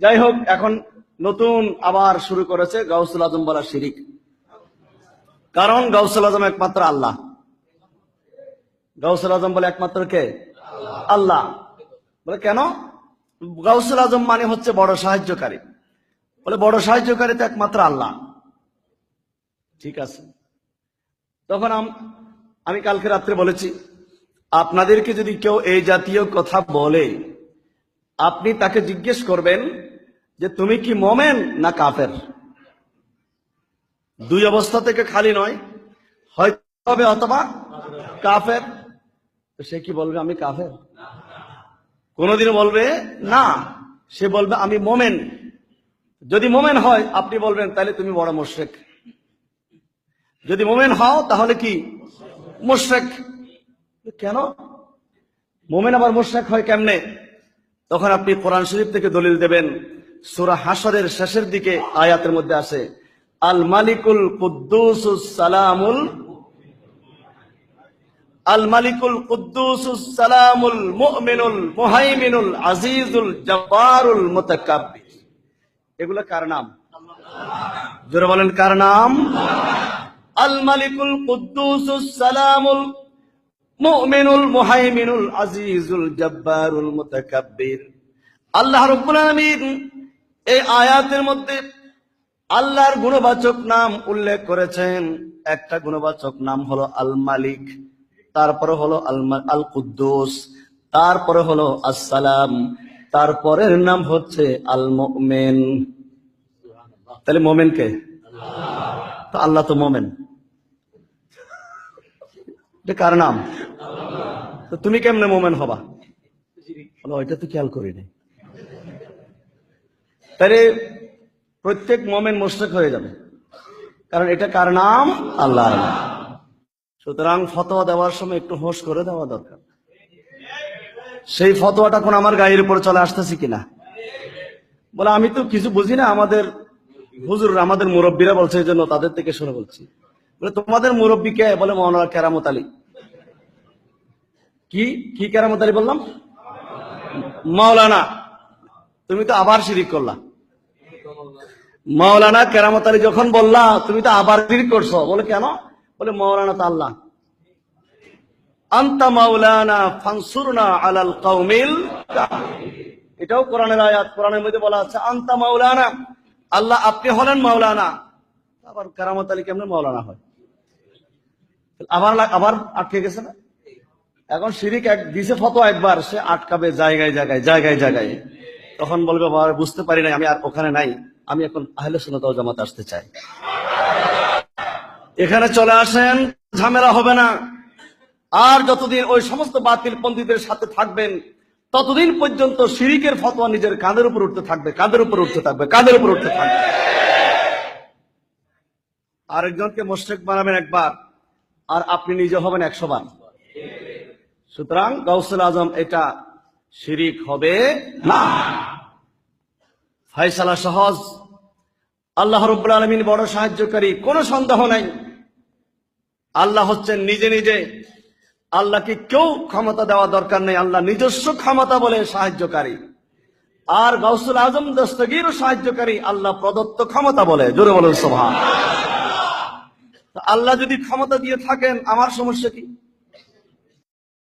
যাই হোক এখন নতুন আবার শুরু করেছে গাউসুল আজম বলা শিরিক। কারণ গাউসুল আজম একমাত্র আল্লাহ। গাউসুল আজম বলে একমাত্র কে? আল্লাহ। বলে কেন? গাউসুল আজম মানে হচ্ছে বড় সাহায্যকারী। বলে বড় সাহায্যকারী তো একমাত্র আল্লাহ। ঠিক আছে। তখন আম- কালকে রাত্রে বলেছি, আপনাদেরকে যদি কেউ এই জাতীয় কথা বলে, আপনি তাকে জিজ্ঞেস করবেন যে তুমি কি মোমেন না কাফের? দুই অবস্থা থেকে খালি নয়। হবে অথবা কাফের। সে কি বলবে, আমি কাফের? কোনদিন বলবে, না। সে বলবে, আমি মোমেন। যদি মোমেন হয়, আপনি বলবেন তাহলে তুমি বড় মোশেক। যদি মোমেন হও, তাহলে কি? মোশেক। কেন? মোমেন আবার মোশেক হয় কেমনে? তখন আপনি কোরআন শরীফ থেকে দলিল দেবেন। সুরা হাসরের শেষের দিকে আয়াতের মধ্যে আছে, আল মালিকুল সালামুল আল মালিকুল কুদ্দুস সালামুল মুমিনুল মুহাইমিনুল আজিজুল জব্বারুল মুতাকাব্বির। এগুলো কার নাম? জোরে বলেন কার নাম? আল মালিকুল সালামুল মুমিনুল মুহাইমিনুল আজিজুল জব্বারুল মুতাকাব্বির। আল্লাহ রাব্বুল আলামিন এই আয়াতের মধ্যে আল্লাহর গুণবাচক নাম উল্লেখ করেছেন। একটা গুণবাচক নাম হলো আল মালিক তারপরে হলো আল কুদ্দুস তারপরে হলো আসসালাম, তারপরের নাম হচ্ছে আল মুমিন তাহলে মোমেন কে? তো আল্লাহ তো মোমেন। কার নাম? তুমি কেমনে মোমেন হবা? ওইটা তো খেয়াল করি নাই তাহলে প্রত্যেক মোমেন মোশরেক হয়ে যাবে। কারণ এটা কার নাম? আল্লাহ সুতরাং ফতোয়া দেওয়ার সময় একটু হোশ করে দেওয়া দরকার। সেই ফতোয়াটা কোন আমার গায়ের উপর চলে আসতেছে কিনা? বলে, আমি তো কিছু বুঝি না, আমাদের হুজুর, আমাদের মুরব্বীরা বলছে, এই জন্য তাদের থেকে শুনে বলছি। বলে, তোমাদের মুরব্বী কে? বলে মৌলানা কেরামত আলী। কি? কি কেরামত আলী বললাম? মাওলানা। তুমি তো আবার শিরিক করলা। মাওলানা কেরামত আলী যখন বললা, তুমি তো আবার করছ। বলে, কেন? বলে, মাওলানা তো আল্লাহ। আন্তা মাওলানা ফানসুরনা আলাল কাফিরিন। এটাও কোরআনের আয়াত, কোরআনের মধ্যে বলা আছে, আন্তা মাওলানা। আল্লাহ আপনি হলেন মাওলানা। আবার কেরামত আলী কেমনে মাওলানা হয়? আবার আবার আটকে গেছে না? এখন শিরিক এক, দিছে ফটো একবার, সে আটকাবে জায়গায় জায়গায় জায়গায় জায়গায়। তখন বলবে বুঝতে পারি নাই, আমি আর ওখানে নাই। আমি এখন আহলে সুন্নাত জামাত আসতে চাই। এখানে চলে আসেন, ঝামেলা হবে না। আর যতদিন ওই সমস্ত বাতিল পন্থীদের সাথে থাকবেন, ততদিন পর্যন্ত শিরিকের ফতোয়া নিজের কাঁধের উপর উঠতে থাকবে, কাঁধের উপর উঠতে থাকবে, কাঁধের উপর উঠতে থাকবে। আরেকজনকে মোশেক বানাবেন একবার, আর আপনি নিজে হবেন একশো বার। সুতরাং গৌসুল আজম, এটা শিরিক হবে না। ফাইসালা সহজ। আল্লাহ রব্বুল আলমিন বড় সাহায্যকারী, কোনো সন্দেহ নাই। আল্লাহ হচ্ছেন নিজে নিজে। আল্লাহকে কেউ ক্ষমতা দেওয়া দরকার নেই, আল্লাহ নিজস্ব ক্ষমতা বলে সাহায্যকারী। আর গৌসুল আজম দস্তগীর সাহায্যকারী, আল্লাহ প্রদত্ত ক্ষমতা বলে। জোরে বলেন সোভা আল্লাহ যদি ক্ষমতা দিয়ে থাকেন, আমার সমস্যা কি?